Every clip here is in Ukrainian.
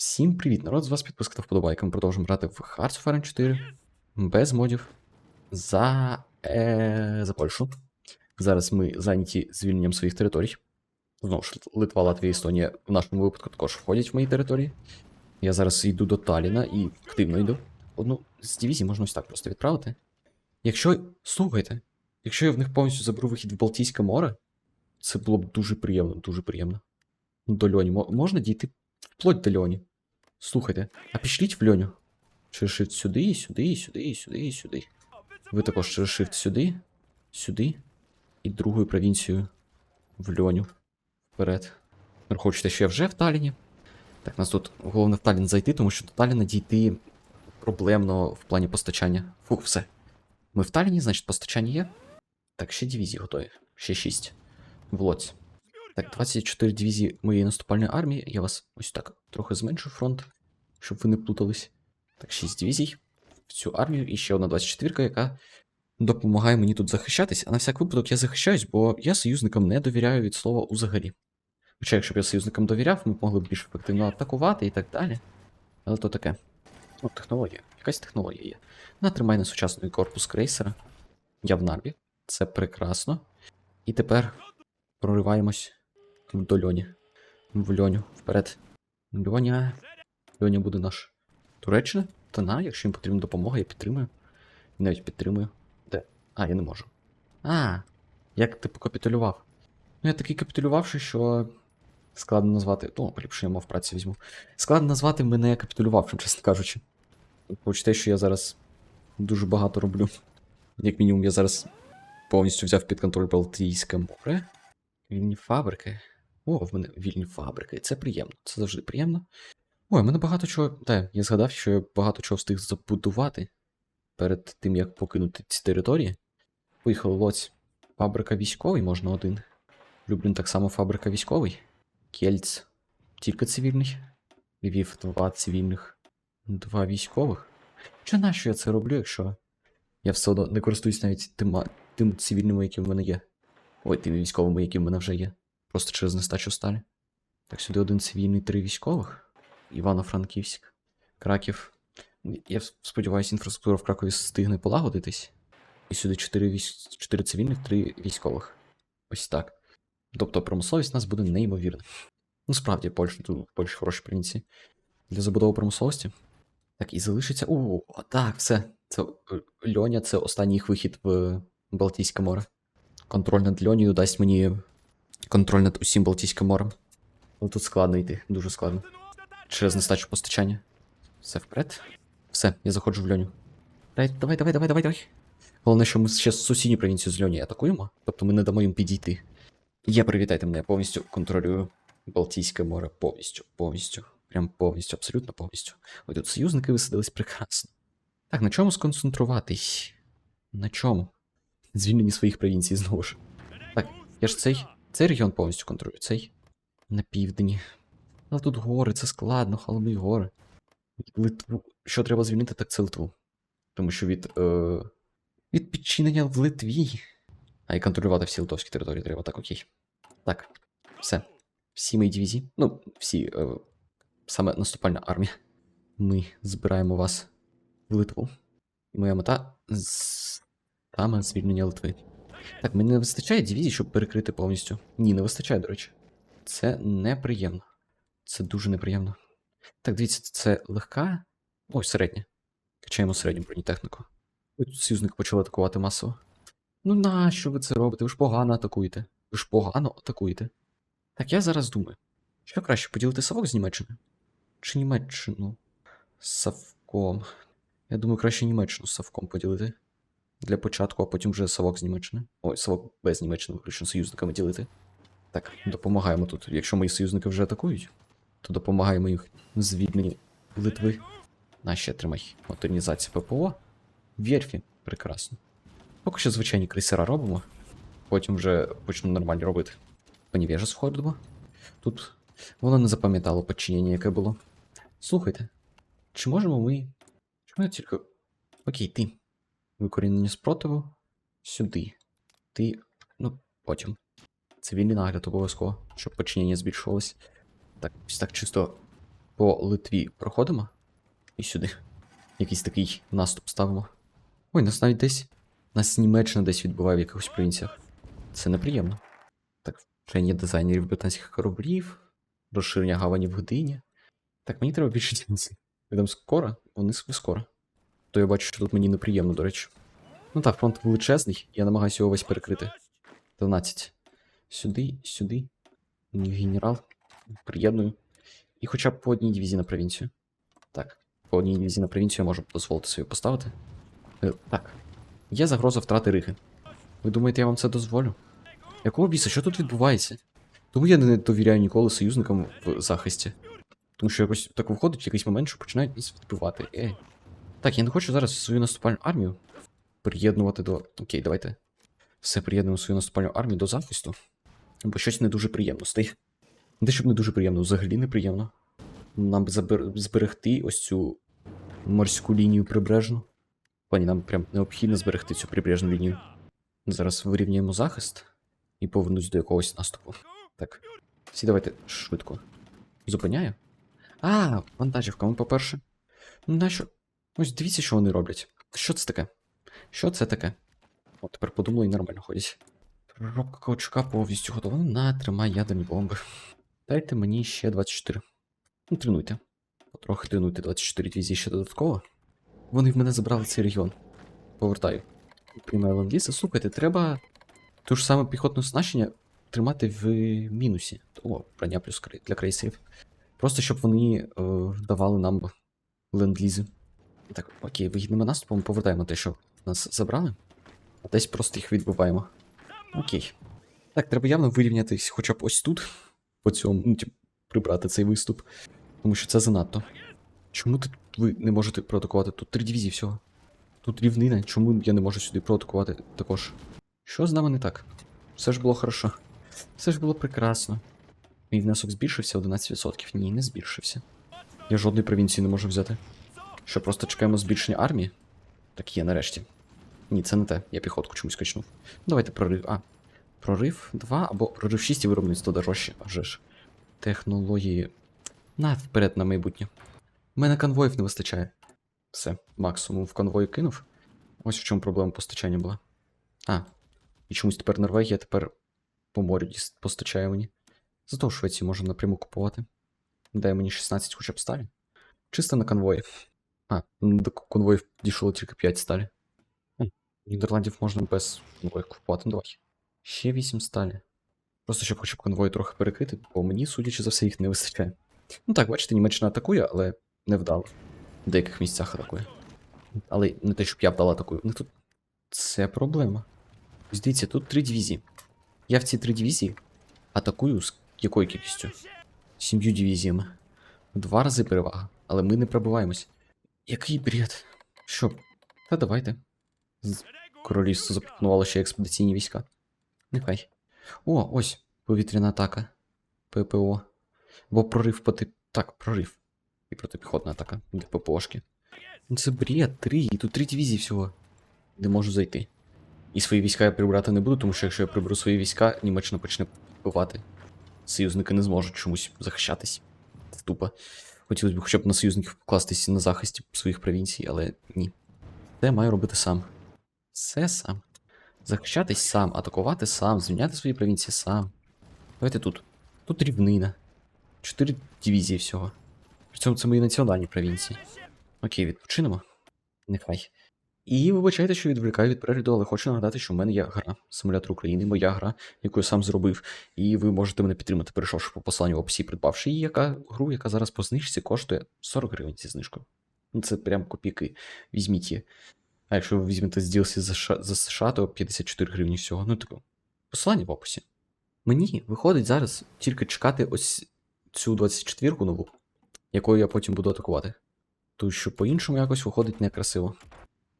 Всім привіт, народ! З вас підписка та вподобайка. Ми продовжуємо грати в Hearts of Iron 4 без модів за, е, за Польщу. Зараз ми зайняті звільненням своїх територій. Знову ж, Литва, Латвія, Естонія в нашому випадку також входять в мої території. Я зараз йду до Таліна і активно йду. Одну з дивізій можна ось так просто відправити. Якщо. Слухайте, якщо я в них повністю заберу вихід в Балтійське море, це було б дуже приємно, дуже приємно. До Льоні. Можна дійти вплоть до Льоні. Слухайте, а пішліть в Льоню. Через shift сюди, і сюди, і сюди, і сюди, і сюди. Ви також через shift сюди, сюди. І другою провінцією в Льоню. Вперед. Хочете, що я вже в Таліні? Так, нас тут головне в Талін зайти, тому що до Таліна дійти проблемно в плані постачання. Фух, все. Ми в Таліні, значить, постачання є. Так, ще дивізії готові. Ще 6. В лоці. Так, 24 дивізії моєї наступальної армії. Я вас ось так трохи зменшу фронт, щоб ви не плутались. Так, 6 дивізій в цю армію і ще одна 24, яка допомагає мені тут захищатись. А на всяк випадок я захищаюсь, бо я союзникам не довіряю від слова узагалі. Хоча, якщо б я союзникам довіряв, ми могли б більш ефективно атакувати і так далі. Але то таке. Ну, технологія. Якась технологія є. Натримай на сучасний корпус крейсера. Я в нарві. Це прекрасно. І тепер прориваємось до Льоні. В Льоню. Вперед. Льоня. Льоня буде наш. Туреччина? Та на, якщо їм потрібна допомога, я підтримую. Навіть підтримую. Де? А, я не можу. А, як ти покапітулював? Ну, я такий капітулювавший, що. Складно назвати. Ну, ліпше я мов праці візьму. Складно назвати мене капітулювавшим, чесно кажучи. Почте, що я зараз дуже багато роблю. Як мінімум, я зараз повністю взяв під контроль Балтійське море. Вільні фабрики. О, в мене вільні фабрики. Це приємно. Це завжди приємно. Ой, мене багато чого. Та, я згадав, що я багато чого встиг забудувати перед тим, як покинути ці території. Поїхали лоць. Фабрика військовий можна один. Люблін так само фабрика військовий. Кельц. Тільки цивільний. Львів два цивільних. Два військових. Чи нащо я це роблю, якщо я все одно не користуюсь навіть тима, тим цивільними, які в мене є. Ой, тими військовими, які в мене вже є. Просто через нестачу сталі. Так, сюди один цивільний, три військових. Івано-Франківськ, Краків. Я сподіваюся, інфраструктура в Кракові встигне полагодитись. І сюди 4, військ... 4 цивільних, 3 військових. Ось так. Тобто промисловість у нас буде неймовірна. Ну, справді, Польща, тут в Польщі хороші провінції. Для забудови промисловості. Так, і залишиться. О, так, все. Це е, Льоня це останній їх вихід в Балтійське море. Контроль над Льонією дасть мені контроль над усім Балтійським морем. Але тут складно йти, дуже складно. Через нестачу постачання. Все вперед. Все, я заходжу в Льоню. Давай, давай, давай, давай, давай, давай. Головне, що ми ще сусідню провінцію з Льоні атакуємо, тобто ми не дамо їм підійти. Я привітайте мене, я повністю контролюю Балтійське море повністю, повністю. Прям повністю, абсолютно повністю. Ой, тут союзники висадились прекрасно. Так, на чому сконцентруватись? На чому? Звільнені своїх провінцій знову ж. Так, я ж цей. Цей регіон повністю контролюю, цей на півдні. Але тут гори, це складно, холодні гори. Литву. Що треба звільнити, так це Литву. Тому що від. Е... Від підчинення в Литві. А і контролювати всі литовські території треба, так окей. Так, все. Всі мої дивізії. Ну, всі. Е... Саме наступальна армія. Ми збираємо вас в Литву. І моя мета з... саме звільнення Литви. Так, мені не вистачає дивізій, щоб перекрити повністю. Ні, не вистачає, до речі. Це неприємно. Це дуже неприємно. Так, дивіться, це легка. Ой, середня. Качаємо середню бронетехніку. Ой, тут союзники почали атакувати масово. Ну нащо ви це робите? Ви ж погано атакуєте. Ви ж погано атакуєте. Так, я зараз думаю. Що краще поділити Савок з Німеччини? Чи Німеччину? З Савком. Я думаю, краще Німеччину з Савком поділити. Для початку, а потім вже Савок з Німеччини. Ой, Савок без Німеччини, виключно союзниками ділити. Так, допомагаємо тут. Якщо мої союзники вже атакують, то допомагаємо їх звільненні Литви. На ще тримай. Модернізація ППО. Вєрфі. Прекрасно. Поки що звичайні крейсера робимо. Потім вже почнемо нормально робити. Понівежа сходимо. Тут воно не запам'ятало подчинення, яке було. Слухайте, чи можемо ми. Чому я тільки. Окей, ти. Викорінення спротиву. Сюди. Ти. Ну, потім. Цивільний нагляд обов'язково, щоб подчинення збільшувалось. Так, ось так чисто по Литві проходимо. І сюди. Якийсь такий наступ ставимо. Ой, нас навіть десь. Нас Німеччина десь відбуває в якихось провінціях. Це неприємно. Так, вчення дизайнерів британських кораблів, розширення гавані в Гдині. Так, мені треба більше дінці. Там скоро? Вони скоро. То я бачу, що тут мені неприємно, до речі. Ну так, фронт величезний, я намагаюся його весь перекрити. 12. Сюди, сюди. Генерал. Приєдную. І хоча б по одній дивізії на провінцію. Так, по одній дивізії на провінцію я можу дозволити собі поставити. Е, так. Є загроза втрати Риги. Ви думаєте, я вам це дозволю? Якого біса, що тут відбувається? Тому я не довіряю ніколи союзникам в захисті. Тому що якось так виходить в якийсь момент, що починають нас відбивати. Ей. Так, я не хочу зараз свою наступальну армію приєднувати до. Окей, давайте. Все приєднуємо свою наступальну армію до захисту. Бо щось не дуже приємно стає. Не те, щоб не дуже приємно, взагалі неприємно. Нам зберегти ось цю морську лінію прибережну. Пані, нам прям необхідно зберегти цю прибережну лінію. Зараз вирівняємо захист і повернусь до якогось наступу. Так. Всі давайте швидко. Зупиняю. А, вантажівка, ну, по-перше. Ну, нащо? Ось дивіться, що вони роблять. Що це таке? Що це таке? О, тепер подумали і нормально ходять. Переробка каучука повністю готова. На, тримай ядерні бомби. Дайте мені ще 24. Ну, тренуйте. Потрохи тренуйте 24 дивізії ще додатково. Вони в мене забрали цей регіон. Повертаю. Приймаю ленд-лізи. Слухайте, треба ту ж саме піхотне оснащення тримати в мінусі. О, броня плюс для крейсерів. Просто щоб вони е, давали нам ленд-лізи. Так, окей, вигідним наступом повертаємо те, що нас забрали. А десь просто їх відбиваємо. Окей. Так, треба явно вирівнятись хоча б ось тут. По цьому, ну, тип, прибрати цей виступ. Тому що це занадто. Чому тут ви не можете проатакувати? Тут три дивізії всього. Тут рівнина. Чому я не можу сюди проатакувати також? Що з нами не так? Все ж було хорошо. Все ж було прекрасно. Мій внесок збільшився 11%. Ні, не збільшився. Я жодної провінції не можу взяти. Що, просто чекаємо збільшення армії? Так є нарешті. Ні, це не те. Я піхотку чомусь качнув. Ну, Давайте прорив. А. Прорив 2 або прорив 6 і виробництво дорожче, а вже ж. Технології. На, вперед на майбутнє. У мене конвоїв не вистачає. Все, максимум в конвої кинув. Ось в чому проблема постачання була. А. І чомусь тепер Норвегія тепер по морю постачає мені. Зато в Швеції можна напряму купувати. Дай мені 16 хоча б сталі. Чисто на конвої. А, ну, до конвоїв дійшло тільки 5 сталі. Нідерландів можна без конвоїв купувати. Ну давай. Ще 8 сталі. Просто щоб хоча б конвої трохи перекрити, бо мені, судячи за все, їх не вистачає. Ну так, бачите, Німеччина атакує, але не вдало. В деяких місцях атакує. Але не те, щоб я вдала атакую. Ну тут. Це проблема. Ось тут три дивізії. Я в ці три дивізії атакую з якою кількістю? Сім'ю дивізіями. Два рази перевага, але ми не пробиваємось. Який бред? Що? Та давайте. Королівство запропонувало ще експедиційні війська. Нехай. О, ось повітряна атака. ППО. Бо прорив проти. Так, прорив. І протипіхотна атака для ППОшки. Ну Це бред, три, і тут три дивізії всього. Не можу зайти. І свої війська я прибрати не буду, тому що якщо я приберу свої війська, Німеччина почне вбивати. Союзники не зможуть чомусь захищатись. Це тупо. Хотілося б хоча б на союзників покластися на захисті своїх провінцій, але ні. Це я маю робити сам. Все сам. Захищатись сам, атакувати сам, звільняти свої провінції сам. Давайте тут. Тут рівнина. Чотири дивізії всього. При цьому це мої національні провінції. Окей, відпочинемо. Нехай. І вибачайте, що відволікаю від перегляду, але хочу нагадати, що в мене є гра Симулятор України, моя гра, яку я сам зробив, і ви можете мене підтримати, перейшовши по посиланню в описі, придбавши її, яка гру, яка зараз по знижці коштує 40 гривень зі знижкою. Ну це прям копійки. Візьміть її. А якщо ви візьмете з DLC за, США- за США, то 54 гривні всього. Ну, типу, посилання в описі. Мені виходить зараз тільки чекати ось цю 24-ку нову, якою я потім буду атакувати. Тому що по-іншому якось виходить некрасиво.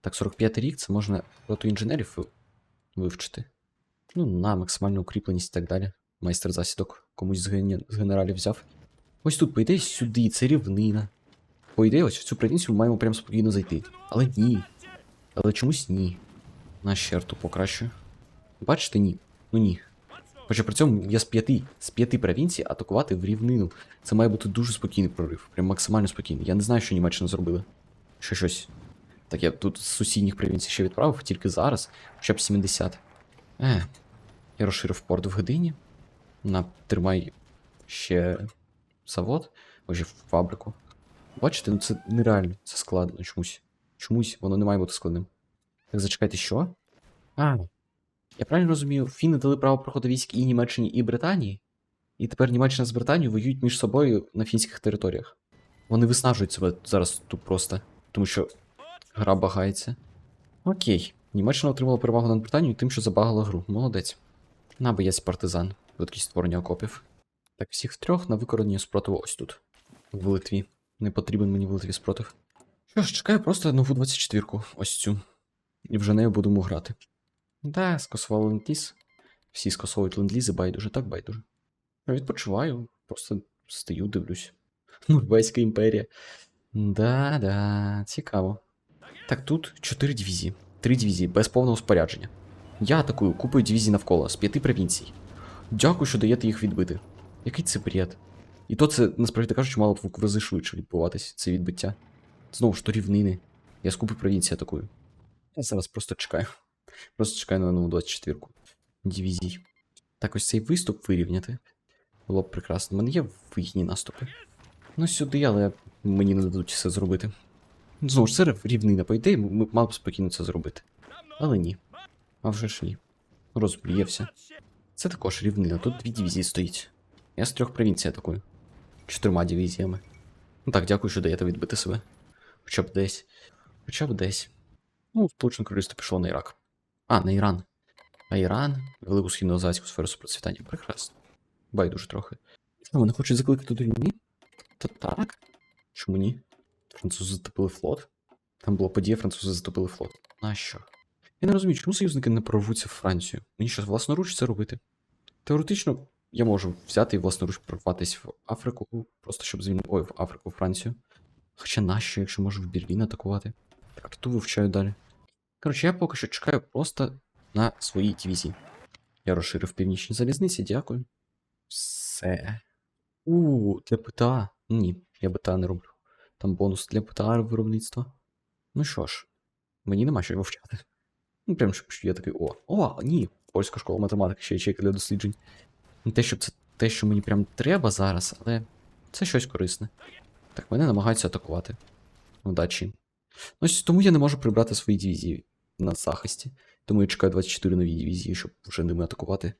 Так, 45 рік це можна роту інженерів вивчити. Ну, на максимальну укріпленість і так далі. Майстер засідок комусь з, ген... з генералів взяв. Ось тут, по ідеї, сюди, це рівнина. По ідеї, ось в цю провінцію ми маємо прям спокійно зайти. Але ні. Але чомусь ні. На щерту покращую. Бачите, ні. Ну ні. Хоча при цьому я з п'яти, з п'яти провінцій атакувати в рівнину. Це має бути дуже спокійний прорив. Прям максимально спокійний. Я не знаю, що Німеччина зробила. Ще щось. Так я тут з сусідніх провінцій ще відправив, тільки зараз, хоча б 70. Е, я розширив порт в годині. На, тримай ще завод, може фабрику. Бачите, ну це нереально, це складно чомусь. Чомусь воно не має бути складним. Так, зачекайте, що? А. Я правильно розумію, фіни дали право проходу військ і Німеччині, і Британії. І тепер Німеччина з Британією воюють між собою на фінських територіях. Вони виснажують себе зараз тут просто, тому що гра багається. Окей. Німеччина отримала перевагу над Британією тим, що забагала гру. Молодець. На боєць партизан. Швидкість створення окопів. Так, всіх трьох на викорення спротиву ось тут. В Литві. Не потрібен мені в Литві спротив. Що ж, чекаю просто нову 24-ку, ось цю. І вже нею будемо грати. Да, скасували ленд-ліз. Всі скасовують ленд-лізи, байдуже, так байдуже. Відпочиваю, просто стою, дивлюсь. Норвезька імперія. Да-да, цікаво. Так, тут 4 дивізії. 3 дивізії без повного спорядження. Я атакую купою дивізій навколо з п'яти провінцій. Дякую, що даєте їх відбити. Який це бред? І то це, насправді кажучи, мало в рази швидше відбуватись, це відбиття. Знову ж то рівнини. Я з купи провінцій атакую. Я зараз просто чекаю. Просто чекаю на нову 24-ку. Дивізій. Так, ось цей виступ вирівняти. Було б прекрасно. У мене є вигідні наступи. Ну, сюди, але мені не дадуть це зробити. Знову ж це рівнина, по ідеї, ми мали б спокійно це зробити. Але ні. А вже ж ні. Розбліявся. Це також рівнина, тут дві дивізії стоїть. Я з трьох провінцій атакую. Чотирма дивізіями. Ну так, дякую, що даєте відбити себе. Хоча б десь. Хоча б десь. Ну, Сполучене Королівство пішло на Ірак. А, на Іран. А Іран, Велику східно-азійську сферу процвітання. Прекрасно. Байдуже трохи. Що, вони хочуть закликати до війни? Та так. Чому ні? Французи затопили флот. Там була подія, французи затопили флот. Нащо? Я не розумію, чому союзники не прорвуться в Францію? Мені що, власноруч це робити? Теоретично, я можу взяти і власноруч прорватися в Африку, просто щоб звільнити. Ой, в Африку, в Францію. Хоча нащо, якщо можу в Берлін атакувати? Так, карту вивчаю далі. Коротше, я поки що чекаю просто на своїй дивізії. Я розширив північні залізниці, дякую. Все. У, для ПТА. Ні, я ПТА не роблю. Там бонус для ПТА виробництва. Ну що ж, мені нема що вивчати. Ну, прям щоб я такий, о, о, ні, польська школа математики, ще ячейка для досліджень. Не те, щоб це те, що мені прям треба зараз, але це щось корисне. Так, мене намагаються атакувати. Удачі. Ну, ось тому я не можу прибрати свої дивізії на захисті. Тому я чекаю 24 нові дивізії, щоб вже ними атакувати.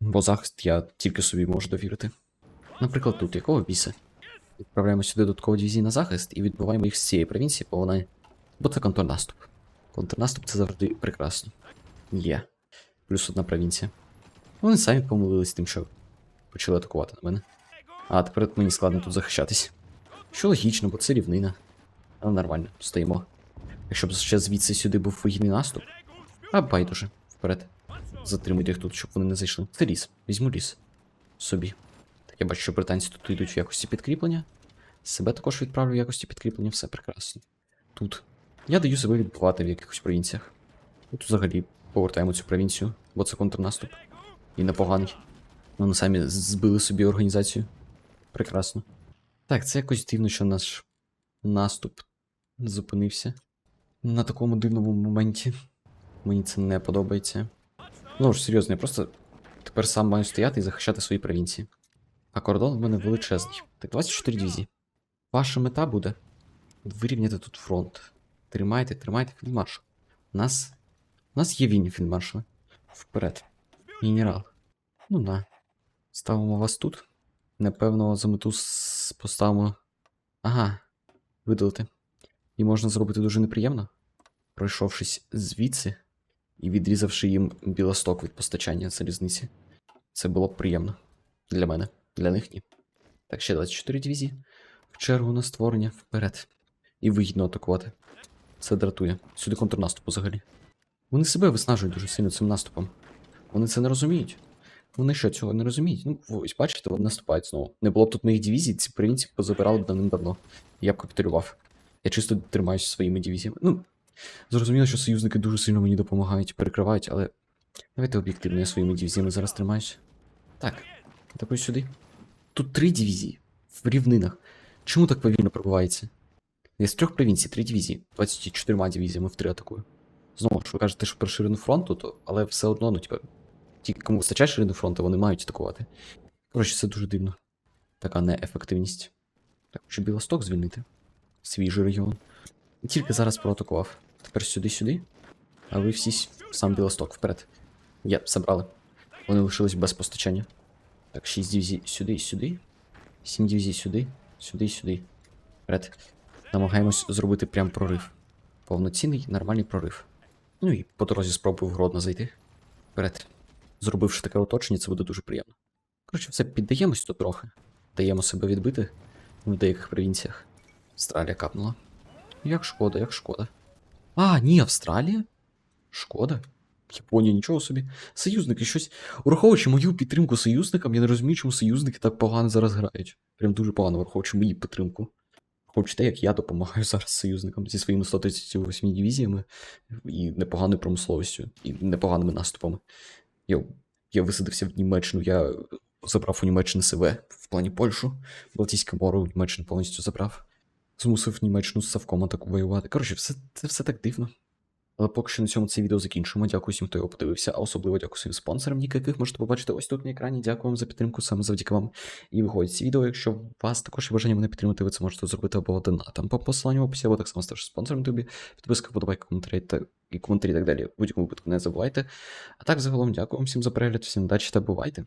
Бо захист я тільки собі можу довірити. Наприклад, тут якого біса? Відправляємо сюди додаткову дивізію на захист і відбиваємо їх з цієї провінції, бо вона. Бо це контрнаступ. Контрнаступ це завжди прекрасно. Є. Плюс одна провінція. Вони самі помилились тим, що почали атакувати на мене. А тепер мені складно тут захищатись. Що логічно, бо це рівнина. Але нормально, стоїмо. Якщо б ще звідси сюди був вигідний наступ. А байдуже, вперед. Затримуйте їх тут, щоб вони не зайшли. Це ліс. Візьму ліс. Собі. Так я бачу, що британці тут йдуть в якості підкріплення. Себе також відправлю в якості підкріплення, все прекрасно. Тут. Я даю себе відбувати в якихось провінціях. Тут взагалі повертаємо цю провінцію, бо це контрнаступ. І непоганий. Вони самі збили собі організацію. Прекрасно. Так, це якось дивно, що наш наступ зупинився. На такому дивному моменті. Мені це не подобається. Ну ж, серйозно, я просто тепер сам маю стояти і захищати свої провінції. А кордон в мене величезний. Так, 24 дивізії. Ваша мета буде вирівняти тут фронт. Тримайте, тримайте фільдмаршал. У нас. У нас є вільні фільдмаршали. Вперед. Генерал. Ну на. Ставимо вас тут. Напевно, за мету поставимо. Ага. Видалити. І можна зробити дуже неприємно, пройшовшись звідси і відрізавши їм білосток від постачання залізниці. Це було б приємно. Для мене. Для них ні. Так, ще 24 дивізії. В чергу на створення вперед. І вигідно атакувати. Це дратує. Сюди контрнаступ взагалі. Вони себе виснажують дуже сильно цим наступом. Вони це не розуміють. Вони що, цього не розуміють? Ну, ось бачите, вони наступають знову. Не було б тут моїх дивізій, ці провінції позабирали б давним-давно. Я б капітулював. Я чисто тримаюся своїми дивізіями. Ну, зрозуміло, що союзники дуже сильно мені допомагають, перекривають, але. Давайте об'єктивно, я своїми дивізіями зараз тримаюся. Так, такой сюди. Тут три дивізії в рівнинах. Чому так повільно пробивається? Я з трьох провінцій, три дивізії. 24 дивізіями в три атакую. Знову ж ви кажете, що про ширину фронту, то, але все одно, ну, типа, ті, кому вистачає ширину фронту, вони мають атакувати. Коротше, це дуже дивно. Така неефективність. Так, хочу Білосток звільнити. Свіжий регіон. Тільки зараз проатакував. Тепер сюди-сюди. А ви всі сам Білосток вперед. Є, забрали. Вони лишились без постачання. Так, 6 дивізій сюди і сюди. 7 дивізій сюди, сюди і сюди. Вперед. Намагаємось зробити прям прорив. Повноцінний, нормальний прорив. Ну і по дорозі спробую в Гродно зайти. Вперед. Зробивши таке оточення, це буде дуже приємно. Коротше, все піддаємось тут трохи. Даємо себе відбити в деяких провінціях. Австралія капнула. Як шкода, як шкода. А, ні, Австралія? Шкода. Японія, нічого собі. Союзники щось. Ураховуючи мою підтримку союзникам, я не розумію, чому союзники так погано зараз грають. Прям дуже погано, враховуючи мою підтримку. Враховуючи те, як я допомагаю зараз союзникам зі своїми 138 дивізіями і непоганою промисловістю, і непоганими наступами. Я, я висадився в Німеччину, я забрав у Німеччини себе в плані Польщу, Балтійське море у Німеччину повністю забрав. Змусив Німеччину з Савком атаку воювати. Коротше, все, це все так дивно. Але поки що на цьому це відео закінчимо. Дякую всім, хто його подивився, а особливо дякую своїм спонсорам, ніки яких можете побачити ось тут на екрані. Дякую вам за підтримку, саме завдяки вам. І виходить ці відео. Якщо вас також є бажання мене підтримати, ви це можете зробити або донатом по посиланню в описі, або так само ставши спонсором тобі. Підписка, подобайка, коментарі та і коментарі і так далі. Будь-якому випадку не забувайте. А так, загалом, дякую вам всім за перегляд, всім удачі та бувайте.